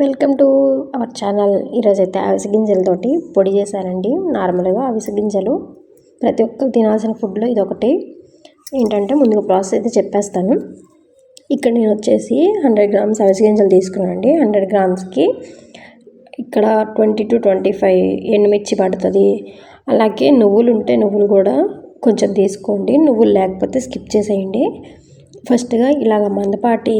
Welcome to our channel. ఈరోజైతే అయితే అవిసె గింజలతోటి పొడి చేశానండి. నార్మల్గా అవిసె గింజలు ప్రతి ఒక్కరు తినాల్సిన ఫుడ్లో ఇది ఒకటి ఏంటంటే ముందుగా ప్రాసెస్ అయితే చెప్పేస్తాను. ఇక్కడ నేను వచ్చేసి హండ్రెడ్ గ్రామ్స్ అవిసె గింజలు తీసుకున్నానండి. హండ్రెడ్ గ్రామ్స్కి ఇక్కడ ట్వంటీ టు ట్వంటీ ఫైవ్ ఎండుమిర్చి పడుతుంది. అలాగే నువ్వులు ఉంటే నువ్వులు కూడా కొంచెం తీసుకోండి. నువ్వులు లేకపోతే స్కిప్ చేసేయండి. ఫస్ట్గా ఇలాగ మందపాటి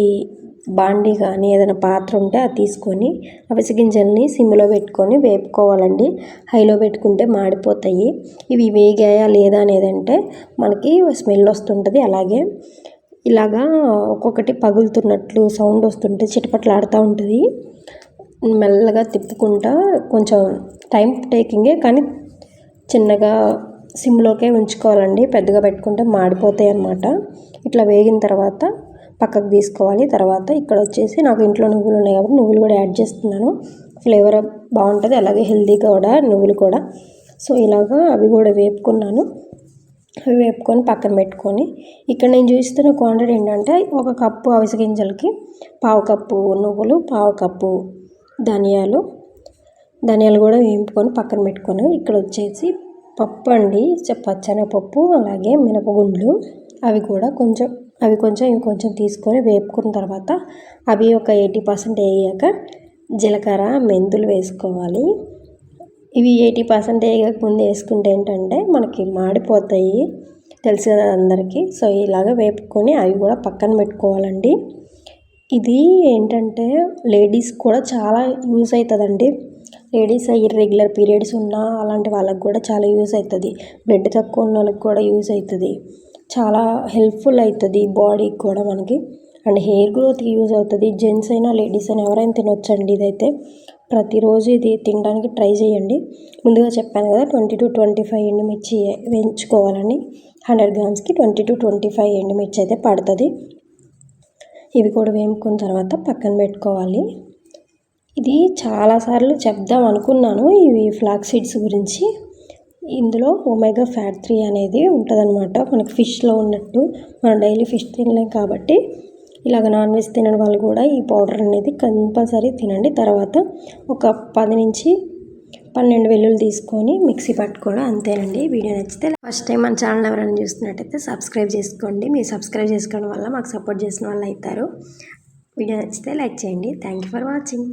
బాండీ కానీ ఏదైనా పాత్ర ఉంటే అది తీసుకొని అవిసె గింజల్ని సిమ్లో పెట్టుకొని వేపుకోవాలండి. హైలో పెట్టుకుంటే మాడిపోతాయి. ఇవి వేగాయా లేదా అనేది అంటే మనకి స్మెల్ వస్తుంటుంది. అలాగే ఇలాగా ఒక్కొక్కటి పగులుతున్నట్లు సౌండ్ వస్తుంటే చిటపట్లాడుతూ ఉంటుంది. మెల్లగా తిప్పుకుంటా కొంచెం టైం టేకింగే కానీ చిన్నగా సిమ్లోకే ఉంచుకోవాలండి. పెద్దగా పెట్టుకుంటే మాడిపోతాయి అన్నమాట ఇట్లా వేగిన తర్వాత పక్కకు తీసుకోవాలి. తర్వాత ఇక్కడ వచ్చేసి నాకు ఇంట్లో నువ్వులు ఉన్నాయి కాబట్టి నువ్వులు కూడా యాడ్ చేస్తున్నాను. ఫ్లేవర్ బాగుంటుంది. అలాగే హెల్దీ కూడా నువ్వులు కూడా. సో ఇలాగా అవి కూడా వేపుకున్నాను. అవి వేపుకొని పక్కన పెట్టుకొని ఇక్కడ నేను చూస్తున్న క్వాంటిటీ ఏంటంటే ఒక కప్పు అవిసె గింజలకి పావు కప్పు నువ్వులు పావు కప్పు ధనియాలు. ధనియాలు కూడా వేపుకొని పక్కన పెట్టుకొని ఇక్కడ వచ్చేసి పప్పు అండి. పచ్చనపప్పు అలాగే మినపగుండ్లు. అవి కూడా కొంచెం అవి కొంచెం ఇంకొంచెం తీసుకొని వేపుకున్న తర్వాత అవి ఒక ఎయిటీ పర్సెంట్ వేయాక జీలకర్ర మెంతులు వేసుకోవాలి. ఇవి ఎయిటీ పర్సెంట్ వేయక ముందు వేసుకుంటే ఏంటంటే మనకి మాడిపోతాయి. తెలుసు కదా అందరికీ. సో ఇలాగ వేపుకొని అవి కూడా పక్కన పెట్టుకోవాలండి. ఇది ఏంటంటే లేడీస్ కూడా చాలా యూజ్ అవుతుందండి. లేడీస్ ఇర్రెగ్యులర్ పీరియడ్స్ ఉన్నా అలాంటి వాళ్ళకి కూడా చాలా యూజ్ అవుతుంది. బ్లడ్ తక్కువ ఉన్న వాళ్ళకి కూడా యూజ్ అవుతుంది. చాలా హెల్ప్ఫుల్ అవుతుంది బాడీకి కూడా మనకి. అండ్ హెయిర్ గ్రోత్కి యూజ్ అవుతుంది. జెంట్స్ అయినా లేడీస్ అయినా ఎవరైనా తినొచ్చండి ఇదైతే. ప్రతిరోజు ఇది తినడానికి ట్రై చేయండి. ముందుగా చెప్పాను కదా ట్వంటీ టు ట్వంటీ ఫైవ్ ఎండుమిర్చి వేయించుకోవాలని హండ్రెడ్ గ్రామ్స్కి ట్వంటీ టు ట్వంటీ ఫైవ్ ఎండుమిర్చి అయితే పడుతుంది. ఇవి కూడా వేముకున్న తర్వాత పక్కన పెట్టుకోవాలి. ఇది చాలాసార్లు చెప్దాం అనుకున్నాను ఇవి ఫ్లాక్ సీడ్స్ గురించి. ఇందులో ఒమేగా ఫ్యాట్ త్రీ అనేది ఉంటుందన్నమాట. మనకి ఫిష్లో ఉన్నట్టు. మనం డైలీ ఫిష్ తినలేం కాబట్టి ఇలాగ నాన్ వెజ్ తినడం వాళ్ళు కూడా ఈ పౌడర్ అనేది కంపల్సరీ తినండి. తర్వాత ఒక పది నుంచి పన్నెండు వెల్లుల్లి తీసుకొని మిక్సీ పట్టుకోవడం అంతేనండి. వీడియో నచ్చితే ఫస్ట్ టైం మన ఛానల్ ఎవరైనా చూస్తున్నట్టయితే సబ్స్క్రైబ్ చేసుకోండి. మీరు సబ్స్క్రైబ్ చేసుకోవడం వల్ల మాకు సపోర్ట్ చేసిన వాళ్ళు అవుతారు. వీడియో నచ్చితే లైక్ చేయండి. Thank you for watching.